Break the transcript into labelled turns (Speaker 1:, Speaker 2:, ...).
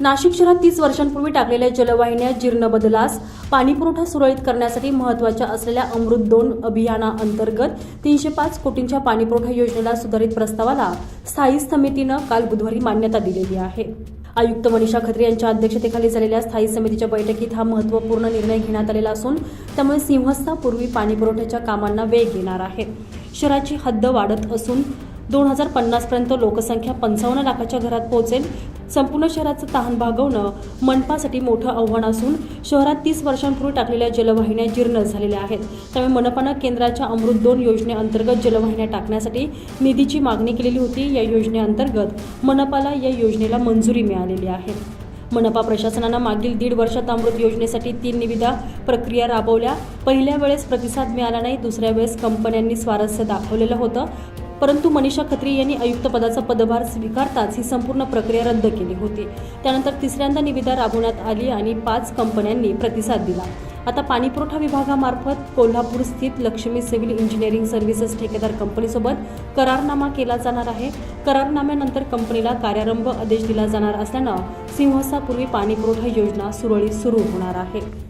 Speaker 1: नाशिक शहरात तीस वर्षांपूर्वी टाकलेल्या जलवाहिन्या जीर्ण बदलास पाणीपुरवठा सुरळीत करण्यासाठी महत्त्वाच्या असलेल्या अमृत दोन अभियानाअंतर्गत तीनशे पाच कोटींच्या पाणीपुरवठा योजनेला सुधारित प्रस्तावाला स्थायी समितीनं काल बुधवारी मान्यता दिलेली आहे. आयुक्त मनीषा खत्री यांच्या अध्यक्षतेखाली झालेल्या स्थायी समितीच्या बैठकीत हा महत्त्वपूर्ण निर्णय घेण्यात आलेला असून त्यामुळे सिंहस्थापूर्वी पाणीपुरवठ्याच्या कामांना वेग येणार आहे. शहराची हद्द वाढत असून दोन हजार पन्नासपर्यंत लोकसंख्या पंचावन्न लाखाच्या घरात पोहोचेल. संपूर्ण शहराचं तहान भागवणं मनपासाठी मोठं आव्हान असून शहरात तीस वर्षांपूर्वी टाकलेल्या जलवाहिन्या जीर्ण झालेल्या आहेत. त्यामुळे मनपानं केंद्राच्या अमृत दोन योजनेअंतर्गत जलवाहिन्या टाकण्यासाठी निधीची मागणी केलेली होती. या योजनेअंतर्गत मनपाला या योजनेला मंजुरी मिळालेली आहे. मनपा प्रशासनानं मागील दीड वर्षात अमृत योजनेसाठी तीन निविदा प्रक्रिया राबवल्या. पहिल्या वेळेस प्रतिसाद मिळाला नाही दुसऱ्या वेळेस कंपन्यांनी स्वारस्य दाखवलेलं होतं. परंतु मनीषा खत्री यांनी आयुक्तपदाचा पदभार स्वीकारताच ही संपूर्ण प्रक्रिया रद्द केली होती. त्यानंतर तिसऱ्यांदा निविदा राबवण्यात आली आणि पाच कंपन्यांनी प्रतिसाद दिला. आता पाणीपुरवठा विभागामार्फत कोल्हापूर स्थित लक्ष्मी सिव्हिल इंजिनिअरिंग सर्व्हिसेस ठेकेदार कंपनीसोबत करारनामा केला जाणार आहे. करारनाम्यानंतर कंपनीला कार्यारंभ आदेश दिला जाणार असल्यानं सिंहसापूर्वी पाणीपुरवठा योजना सुरळीत सुरू होणार आहे.